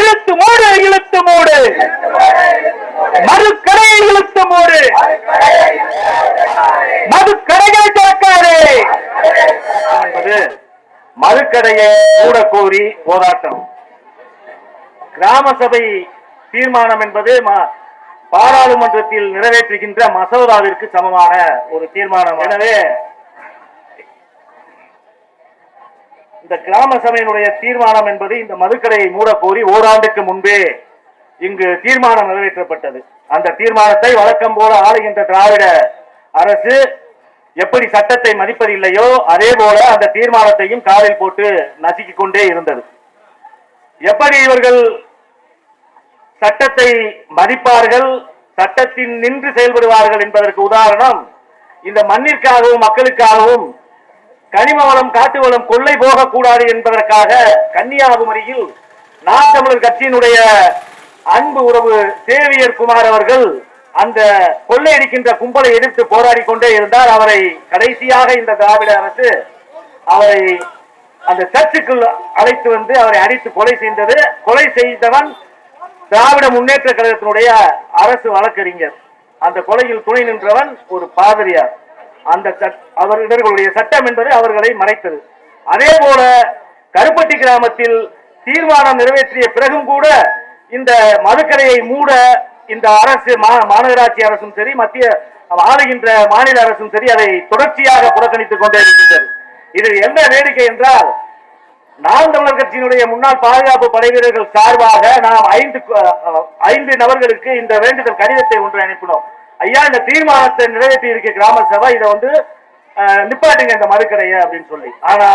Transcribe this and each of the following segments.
இழுத்து மூடு இழுத்து மூடு. மதுக்கடையை இழுத்து மூடு. மதுக்கடைகளை திறக்காதே. என்பது மதுக்கடையை கூட கோரி போராட்டம். கிராம சபை தீர்மானம் என்பது பாராளுமன்றத்தில் நிறைவேற்றுகின்ற மசோதாவிற்கு சமமான ஒரு தீர்மானம். எனவே இந்த கிராம சபையினுடைய தீர்மானம் என்பது இந்த மதுக்கடையை மூட கோரி ஓராண்டுக்கு முன்பே இங்கு தீர்மானம் நிறைவேற்றப்பட்டது. அந்த தீர்மானத்தை வழக்கம் போல ஆளுகின்ற திராவிட அரசு எப்படி சட்டத்தை மதிப்பதில்லையோ அதே போல அந்த தீர்மானத்தையும் காலில் போட்டு நசுக்கிக் கொண்டே இருந்தது. எப்படி இவர்கள் சட்டத்தை மதிப்பார்கள் சட்டத்தின் நின்று செயல்படுவார்கள் என்பதற்கு உதாரணம் இந்த மண்ணிற்காகவும் மக்களுக்காகவும் கனிம வளம் காட்டு வளம் கொள்ளை போகக்கூடாது என்பதற்காக கன்னியாகுமரியில் நாம் தமிழர் கட்சியினுடைய அன்பு உறவு சேவியர் குமார் அவர்கள் அந்த கொள்ளையடிக்கின்ற கும்பலை எதிர்த்து போராடி கொண்டே இருந்தார். அவரை கடைசியாக இந்த திராவிட அரசு அவரை அந்த சர்ச்சுக்குள் அழைத்து வந்து அவரை அடித்து கொலை செய்தது. கொலை செய்தவன் திராவிட முன்னேற்ற கழகத்தினுடைய அரசு வழக்கறிஞர். அந்த கொலையில் துணை நின்றவன் ஒரு பாதிரியார். அந்த அவர் இவர்களுடைய சட்டம் என்பது அவர்களை மறைத்தது. அதே போல கருப்பட்டி கிராமத்தில் தீர்மானம் நிறைவேற்றிய பிறகும் கூட இந்த மதுக்கரையை மூட இந்த அரசு மா- மாநகராட்சி அரசும் சரி மத்திய ஆளுகின்ற மாநில அரசும் சரி அதை தொடர்ச்சியாக புறக்கணித்துக் கொண்டே இருக்கின்றது. இது என்ன வேடிக்கை என்றால் நாம் தமிழர் கட்சியினுடைய முன்னாள் பாதுகாப்பு படை வீரர்கள் சார்பாக நாம் ஐந்து ஐந்து நபர்களுக்கு இந்த வேண்டுதல் கடிதத்தை ஒன்று அனுப்பினோம். ஐயா இந்த தீர்மானத்தை நிறைவேற்றி இருக்க கிராம சபை இதை வந்து அஹ், நிப்பாட்டுங்க இந்த மதுக்கடைய அப்படின்னு சொல்லி. ஆனா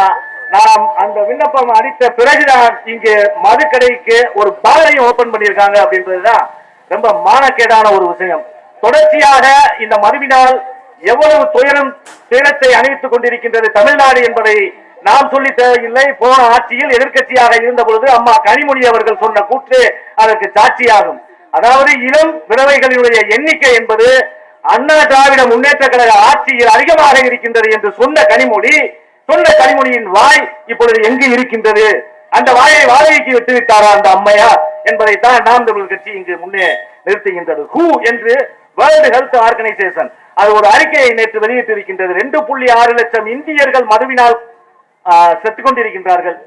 நாம் அந்த விண்ணப்பம் அளித்த பிறகுதான் இங்கு மதுக்கடைக்கு ஒரு பாலையும் ஓபன் பண்ணியிருக்காங்க அப்படின்றதுதான் ரொம்ப மானக்கேடான ஒரு விஷயம். தொடர்ச்சியாக இந்த மதுவினால் எவ்வளவு துயரம் துயரத்தை அணிவித்துக் கொண்டிருக்கின்றது தமிழ்நாடு என்பதை நாம் சொல்லி தேவையில்லை. போன ஆட்சியில் எதிர்க்கட்சியாக இருந்த பொழுது அம்மா கனிமொழி அவர்கள் சொன்ன கூற்று அதற்கு சாட்சியாகும். அதாவது இளம் விதவைகளினுடைய எண்ணிக்கை என்பது அண்ணா திராவிட முன்னேற்ற கழக ஆட்சியில் அதிகமாக இருக்கின்றது என்று சொன்ன கனிமொழி சொன்ன கனிமொழியின் வாய் இப்பொழுது எங்கு இருக்கின்றது? அந்த வாயை வாடகைக்கு விட்டு விட்டாரா அந்த அம்மையார்? என்பதைத்தான் நாம் தமிழ் கட்சி இங்கு முன்னே நிறுத்துகின்றது. ஹூ என்று வேர்ல்டு ஹெல்த் ஆர்கனைசேஷன் அது ஒரு அறிக்கையை நேற்று வெளியிட்டிருக்கின்றது. ரெண்டு புள்ளி ஆறு லட்சம் இந்தியர்கள் மதுவினால் செத்துக்கொண்டிருக்கின்றார்கள்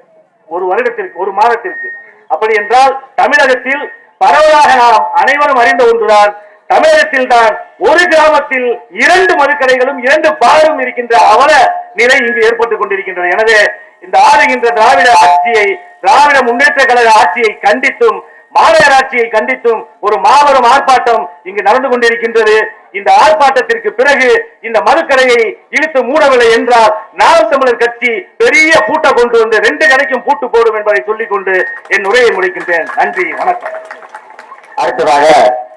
ஒரு வருடத்திற்கு ஒரு மாதத்திற்கு. அப்படி என்றால் தமிழகத்தில் பரவலாக நாம் அனைவரும் அறிந்த ஒன்றுதான். தமிழகத்தில் தான் ஒரு கிராமத்தில் இரண்டு மதுக்கடைகளும் இரண்டு பாரும் இருக்கின்ற அவல நிலை இங்கு ஏற்பட்டுக் கொண்டிருக்கின்றது. எனவே இந்த ஆளுகின்ற திராவிட ஆட்சியை திராவிட முன்னேற்ற கழக ஆட்சியை கண்டித்தும் மாநகராட்சியை கண்டித்தும் ஒரு மாபெரும் ஆர்ப்பாட்டம் இங்கு நடந்து கொண்டிருக்கின்றது. இந்த ஆர்ப்பாட்டத்திற்கு பிறகு இந்த மதுக்கடையை இழுத்து மூடவில்லை என்றால் நாம் தமிழர் கட்சி பெரிய பூட்டை கொண்டு வந்து ரெண்டு கடைக்கும் பூட்டு போடும் என்பதை சொல்லிக் கொண்டு என் உரையை முடிக்கின்றேன். நன்றி வணக்கம். அடுத்ததாக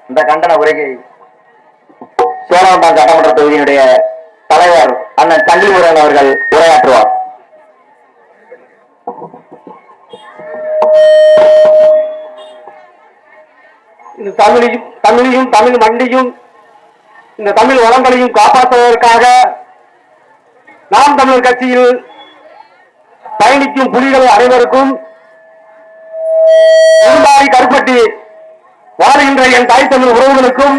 இந்த கண்டன உரையை சோழவந்தான் சட்டமன்ற தொகுதியினுடைய தலைவர் அண்ணன் தள்ளிமுருகன் அவர்கள் உரையாற்றுவார். இந்த தமிழையும் தமிழையும் தமிழ் மண்டியும் இந்த தமிழ் வளங்களையும் காப்பாற்றுவதற்காக நாம் தமிழர் கட்சியில் பயணிக்கும் புலிகள் அனைவருக்கும் கருப்பட்டி வாழ்கின்ற என் தாய் தமிழ் உறவுகளுக்கும்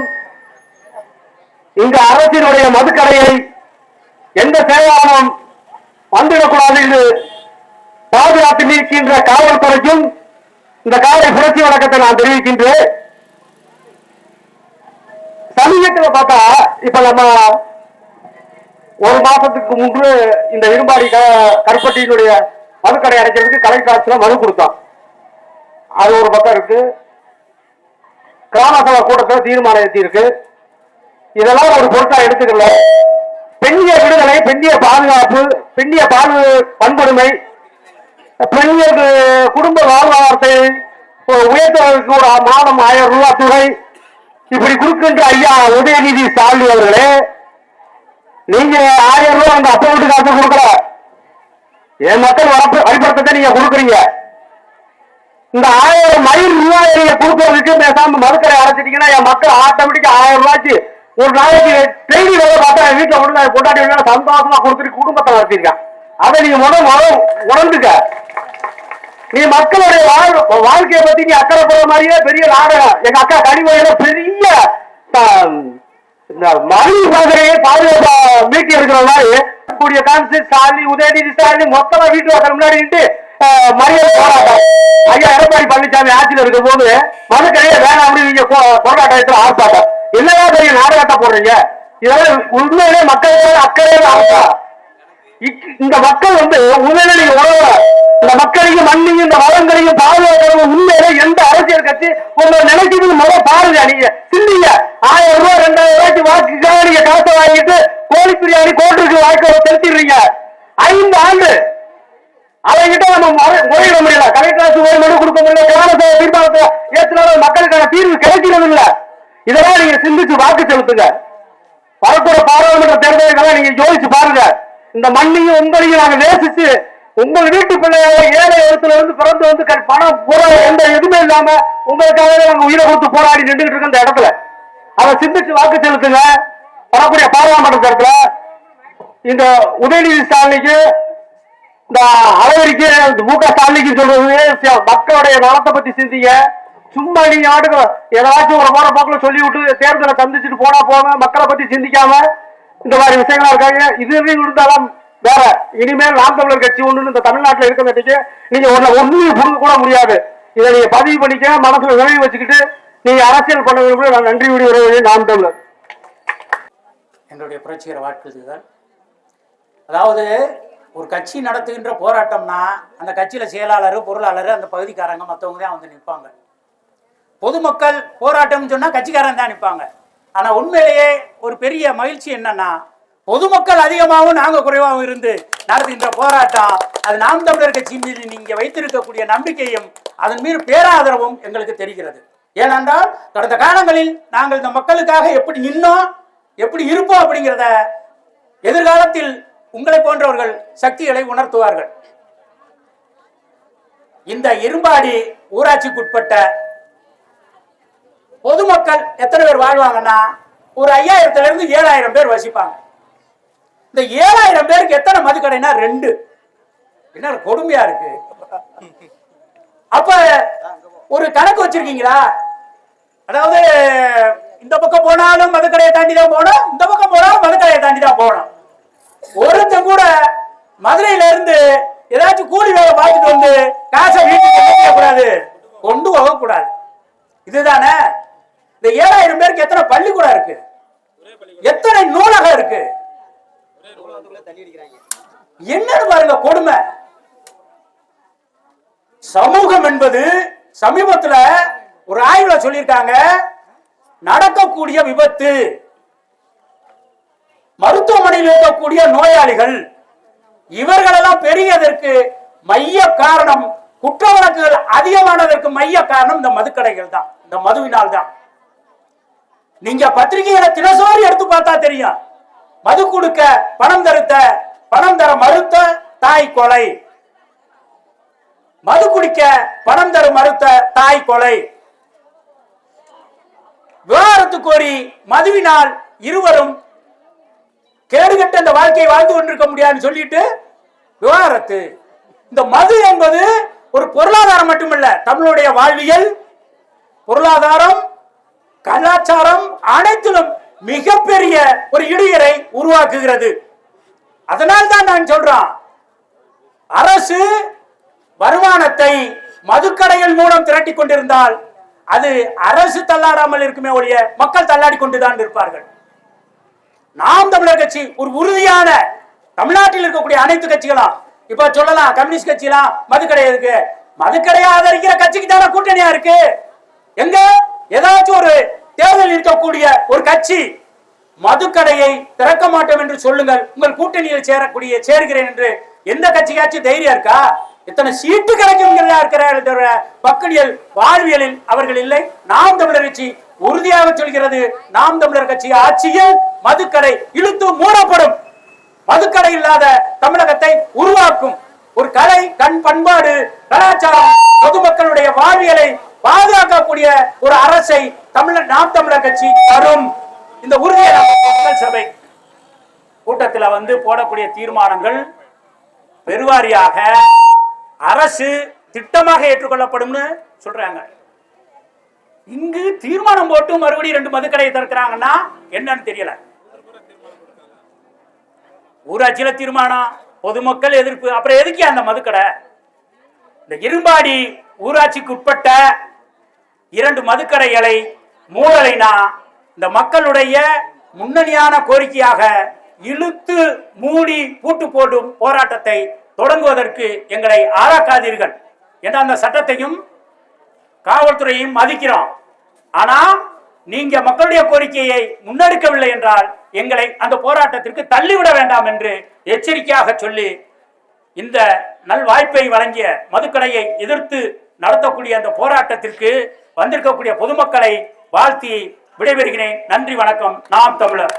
இந்த அரசினுடைய மதுக்கடையை எந்த சேவானம் வந்துவிடக்கூடாது என்று பாதுகாத்து நிற்கின்ற காவல்துறைக்கும் இந்த காலை புரட்சி வழக்கத்தை நான் தெரிவிக்கின்றேன். சமீபத்தில் பார்த்தா இப்ப நம்ம ஒரு மாசத்துக்கு முன்பு இந்த இரும்பாடி க- கருப்பட்டியினுடைய மதுக்கடை அடைக்கிறதுக்கு கலெக்டர் ஆட்சியில மனு கொடுத்தோம். அது ஒரு பக்கம் இருக்கு. கிராம சபை கூட்டத்தில் தீர்மானம் ஏற்றி இருக்கு இதெல்லாம் ஒரு பொருட்டா எடுத்துக்கல. பெண்ணிய விடுதலை பெண்ணிய பாதுகாப்பு பெண்ணிய பாது வன்கொடுமை பெண்களுக்கு குடும்ப வாழ்வாதாரத்தை உயர்த்துவதற்கு ஒரு மாதம் ஆயிரம் ரூபாய் தொகை இப்படி கொடுக்கின்ற ஐயா உதயநிதி ஸ்டாலின் அவர்களே நீங்க ஆயிரம் ரூபாய் அந்த அப்பா வீட்டு காசு கொடுக்கல. என் மக்கள் வளர்ப்பு வழிபடுத்தத்தை நீங்க கொடுக்குறீங்க. இந்த ஆயிரம் மயில் ரூபாய் நீங்க கொடுக்கறதுக்கு பேசாம மதுக்கரை அடைச்சிட்டீங்கன்னா என் மக்கள் ஆட்டோமேட்டிக்கா ஆயிரம் ரூபாய்க்கு ஒரு நாளைக்கு டெய்லி வேலை பார்த்தா என் வீட்டுல ஒண்ணு கொண்டாடி சந்தோஷமா கொடுத்துட்டு குடும்பத்தை வளர்த்திருக்கேன் அதை நீங்க முதல் முதல் உணர்ந்துக்க. நீ மக்களுடைய வாழ்க்கையை பத்தி நீ அக்கறை போற மாதிரியே பெரிய நாடகம். எங்க அக்கா கனிமொழியில பெரிய ஆம், இந்த பாதுகாப்பா மீட்டி இருக்கிற மாதிரி கூடிய கான்சி ஸ்டாலின் உதயநிதி ஸ்டாலின் மொத்தமா வீட்டு வாசல் முன்னாடி மறியல் போராட்டம். ஐயா எடப்பாடி பழனிசாமி ஆட்சியில் இருக்கும் போது மனு வேணாம் அப்படி நீங்க போ- போராட்டத்துல ஆர்ப்பாட்டம். என்னதான் பெரிய நாடகத்தை போடுறீங்க? இதெல்லாம் உண்மையிலே மக்களோட அக்கறையோட ஆர்ப்பா இக்- இந்த மக்கள் வந்து உண்மையிலே நீங்க உணவு இந்த மக்களையும் மண்ணையும் இந்த வளங்களையும் பாதுகாக்கிறவங்க உண்மையில எந்த அரசியல் கட்சி உங்களை நினைக்கிறது முதல் பாருங்க நீங்க. சிந்திங்க ஆயிரம் ரூபாய் ரெண்டாயிரம் ரூபாய்க்கு வாக்குக்காக நீங்க காசை வாங்கிட்டு கோழி பிரியாணி கோட்டுக்கு வாய்க்க செலுத்திடுறீங்க. ஐந்து ஆண்டு அவங்கிட்ட நம்ம முறை- முறையிட முடியல. கலெக்டர் ஒரு மனு கொடுக்க முடியல. கிராமத்தை தீர்மானத்தை ஏற்றினாலும் மக்களுக்கான தீர்வு கிடைக்கிறது இல்ல. இதெல்லாம் நீங்க சிந்திச்சு வாக்கு செலுத்துங்க. வரக்கூடிய பாராளுமன்ற தேர்தலுக்கெல்லாம் நீங்க யோசிச்சு பாருங்க. இந்த மண்ணையும் உங்களையும் நாங்க நேசிச்சு உங்கள் வீட்டு பிள்ளைகளை ஏழை இடத்துல இருந்து பிறந்து வந்து பணம் பூரா எந்த எதுவுமே இல்லாம உங்களுக்காகவே நாங்க உயிரை கொடுத்து போராடி நின்றுட்டு இருக்க இந்த இடத்துல. அதை சிந்திச்சு வாக்கு செலுத்துங்க. வரக்கூடிய பாராளுமன்ற தேர்தல இந்த உதயநிதி ஸ்டாலினுக்கு இந்த அளவரிக்கு மு க ஸ்டாலினுக்கு சொல்றது மக்களுடைய நலத்தை பத்தி சிந்திங்க. சும்மா நீங்க ஆட்டுக்கு ஏதாச்சும் ஒரு போற போக்குல சொல்லி விட்டு தேர்தலை சந்திச்சுட்டு போனா போங்க மக்களை பத்தி சிந்திக்காம இந்த மாதிரி விஷயங்களா இருக்காங்க. இது இருந்தாலும் வேற. இனிமேல் நாம் தமிழர் கட்சி ஒன்று இந்த தமிழ்நாட்டுல இருக்கிறதுக்கு நீங்க ஒன்னு ஒண்ணு புடுங்க கூட முடியாது. இதை நீங்க பதிவு பண்ணிக்க மனசுல நினைவு வச்சுக்கிட்டு நீங்க அரசியல் பண்ண விரும்புகிற நான் நன்றி விடுவது நாம் தமிழர். என்னுடைய புரட்சிகர வாழ்த்துக்கள் அதாவது ஒரு கட்சி நடத்துகின்ற போராட்டம்னா அந்த கட்சியில செயலாளர் பொருளாளர் அந்த பகுதிக்காரங்க மற்றவங்க தான் வந்து நிற்பாங்க. பொதுமக்கள் போராட்டம்னு சொன்னா கட்சிக்காரன் தான் நிற்பாங்க. ஆனா உண்மையிலேயே ஒரு பெரிய மகிழ்ச்சி என்னன்னா பொதுமக்கள் அதிகமாகவும் நாங்க குறைவாகவும் இருந்து நடத்துகின்ற போராட்டம் அது நாம் தமிழர் கட்சியின் மீது நீங்க வைத்திருக்கக்கூடிய நம்பிக்கையும் அதன் மீது பேராதரவும் எங்களுக்கு தெரிகிறது. ஏனென்றால் கடந்த காலங்களில் நாங்கள் இந்த மக்களுக்காக எப்படி நின்னோம் எப்படி இருப்போம் அப்படிங்கிறத எதிர்காலத்தில் உங்களை போன்றவர்கள் சக்திகளை உணர்த்துவார்கள். இந்த இரும்பாடி ஊராட்சிக்குட்பட்ட பொதுமக்கள் எத்தனை பேர் வாழ்வாங்கன்னா ஒரு ஐயாயிரத்துல இருந்து ஏழாயிரம் பேர் வசிப்பாங்க. இந்த ஏழாயிரம் பேருக்கு எத்தனை மதுக்கடைனா ரெண்டு. என்ன கொடுமையா இருக்கு. அப்ப ஒரு கணக்கு வச்சிருக்கீங்களா? அதாவது இந்த பக்கம் போனாலும் மதுக்கடையை தாண்டி தான் போகணும் இந்த பக்கம் போனாலும் மதுக்கடையை தாண்டி தான் போகணும். ஒருத்தன் கூட மதுரையில இருந்து ஏதாச்சும் கூலி வேலை பார்த்துட்டு வந்து காசை வீட்டுக்கு கூடாது. கொண்டு போக கூடாது. இதுதானே? இந்த ஏழாயிரம் பேருக்கு எத்தனை பள்ளிக்கூடம் இருக்கு? எத்தனை நூலகம் இருக்கு? என்னன்னு பாருங்க கொடுமை. சமூகம் என்பது சமீபத்துல ஒரு ஆய்வுல சொல்லியிருக்காங்க நடக்கக்கூடிய விபத்து. மருத்துவமனையில் இருக்கக்கூடிய நோயாளிகள் இவர்களெல்லாம் பெரியதற்கு மைய காரணம் குற்ற வழக்குகள் அதிகமானதற்கு மைய காரணம் இந்த மதுக்கடைகள் தான் இந்த மதுவினால் தான். நீங்க பத்திரிகையில தினசோரி எடுத்து பார்த்தா தெரியும். மது கொடுக்க பணம் தருத்த பணம் தர மறுத்த தாய் கொலை. மது குடிக்க பணம் தர மறுத்த தாய் கொலை. விவகாரத்து கோரி மதுவினால் இருவரும் கேடுகட்ட இந்த வாழ்க்கையை வாழ்ந்து கொண்டிருக்க முடியாதுன்னு சொல்லிட்டு விவாகரத்து. இந்த மது என்பது ஒரு பொருளாதாரம் மட்டுமல்ல தமிழுடைய வாழ்வியல் பொருளாதாரம் கலாச்சாரம் அனைத்திலும் மிகப்பெரிய ஒரு இடையரை உருவாக்குகிறது. அதனால் தான் நான் சொல்றேன் அரசு வருமானத்தை மதுக்கடைகள் மூலம் திரட்டி கொண்டிருந்தால் அது அரசு தள்ளாடாமல் இருக்குமே ஒழிய மக்கள் தள்ளாடி கொண்டுதான் இருப்பார்கள். நாம் தமிழர் கட்சி ஒரு உறுதியான தமிழ்நாட்டில் இருக்கக்கூடிய அனைத்து கட்சிகளும். இப்ப சொல்லலாம் கம்யூனிஸ்ட் கட்சிலாம் மதுக்கடை இருக்கு மதுக்கடையை ஆதரிக்கிற கட்சிக்கு தானே கூட்டணியா இருக்கு? எங்க? ஏதாச்சும் ஒரு தேர்தல் இருக்கக்கூடிய ஒரு கட்சி மதுக்கடையை திறக்க மாட்டோம் என்று சொல்லுங்கள். உங்கள் கூட்டணியில் சேரக்கூடிய சேர்கிறேன் என்று எந்த கட்சிக்காச்சும் தைரியம் இருக்கா? இத்தனை சீட்டு கிடைக்கும் இருக்கிற தவிர மக்களியல் வாழ்வியலில் அவர்கள் இல்லை. நாம் தமிழர் கட்சி உறுதியாக சொல்கிறது நாம் தமிழர் கட்சி ஆட்சியில் மதுக்கடை இழுத்து மூடப்படும். மதுக்கடை இல்லாத தமிழகத்தை உருவாக்கும் ஒரு கலை கண் பண்பாடு கலாச்சாரம் பொதுமக்களுடைய வாழ்வியலை பாதுகாக்கக்கூடிய ஒரு அரசை தமிழர் நாம் தமிழர் கட்சி தரும். இந்த உறுதியை மக்கள் சபை கூட்டத்துல வந்து போடக்கூடிய தீர்மானங்கள் பெருவாரியாக அரசு திட்டமாக ஏற்றுக்கொள்ளப்படும்னு சொல்றாங்க. இங்கு தீர்மானம் போட்டு மறுபடியும் ரெண்டு மதுக்கடையை திறக்கிறாங்கன்னா என்னன்னு தெரியல. ஊராட்சியில தீர்மானம் பொதுமக்கள் எதிர்ப்பு. அப்புறம் எதுக்கு அந்த மதுக்கடை? இந்த இரும்பாடி ஊராட்சிக்கு உட்பட்ட இரண்டு மதுக்கடைகளை மூடலைனா இந்த மக்களுடைய முன்னணியான கோரிக்கையாக இழுத்து மூடி பூட்டு போடும் போராட்டத்தை தொடங்குவதற்கு எங்களை ஆளாக்காதீர்கள் என்ற அந்த சட்டத்தையும் காவல்துறையும் மதிக்கிறோம். ஆனால் நீங்க மக்களுடைய கோரிக்கையை முன்னெடுக்கவில்லை என்றால் எங்களை அந்த போராட்டத்திற்கு தள்ளிவிட வேண்டாம் என்று எச்சரிக்கையாக சொல்லி இந்த நல்வாய்ப்பை வழங்கிய மதுக்கடையை எதிர்த்து நடத்தக்கூடிய அந்த போராட்டத்திற்கு வந்திருக்கக்கூடிய பொதுமக்களை வாழ்த்தி விடைபெறுகிறேன். நன்றி வணக்கம். நாம் தமிழர்.